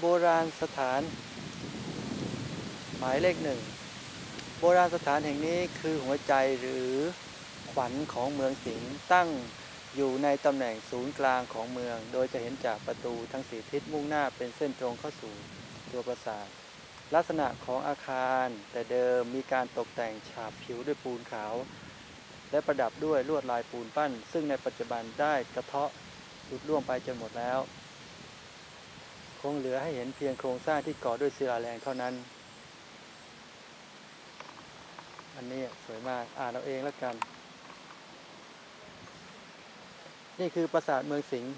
โบราณสถาน หมายเลขหนึ่งโบราณสถานแห่งนี้คือหัวใจหรือขวัญของเมืองสิงห์ตั้งอยู่ในตำแหน่งศูนย์กลางของเมือง โดยจะเห็นจากประตูทั้งสี่ทิศมุ่งหน้าเป็นเส้นตรงเข้าสู่ตัวปราสาท ลักษณะของอาคารแต่เดิมมีการตกแต่งฉาบผิวด้วยปูนขาว และประดับด้วยลวดลายปูนปั้น ซึ่งในปัจจุบันได้กระเทาะหลุดร่วงไปจนหมดแล้ว คงเหลือให้เห็นเพียงโครงสร้างที่ก่อด้วยศิลาแรงเท่านั้น อันนี้สวยมาก อ่านเอาเองแล้วกัน นี่คือปราสาทเมืองสิงห์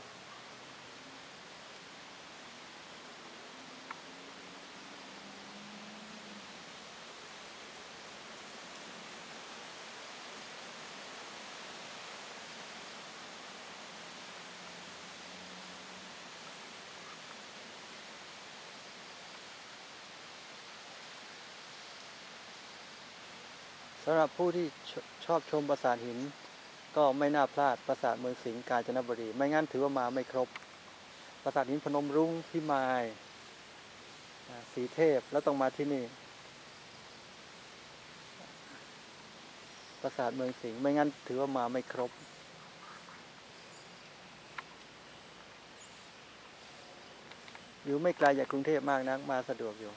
สำหรับผู้ที่ชชอบชมปราสาทหิน ก็ไม่น่าพลาดปราสาทเมืองสิงห์กาญจนบุรี ไม่งั้นถือว่ามาไม่ครบ ปราสาทหินพนมรุ้งพิมายสีเทพแล้วต้องมาที่นี่ ปราสาทเมืองสิงห์ไม่งั้นถือว่ามาไม่ครบอยู่ไม่ไกลจากกรุงเทพมากนักมาสะดวกอยู่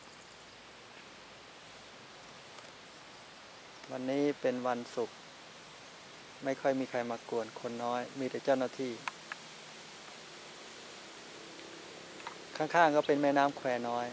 วันนี้เป็นวันศุกร์ไม่ค่อยมีใครมากวนคนน้อย มีแต่เจ้าหน้าที่ ข้างๆก็เป็นแม่น้ำแควน้อย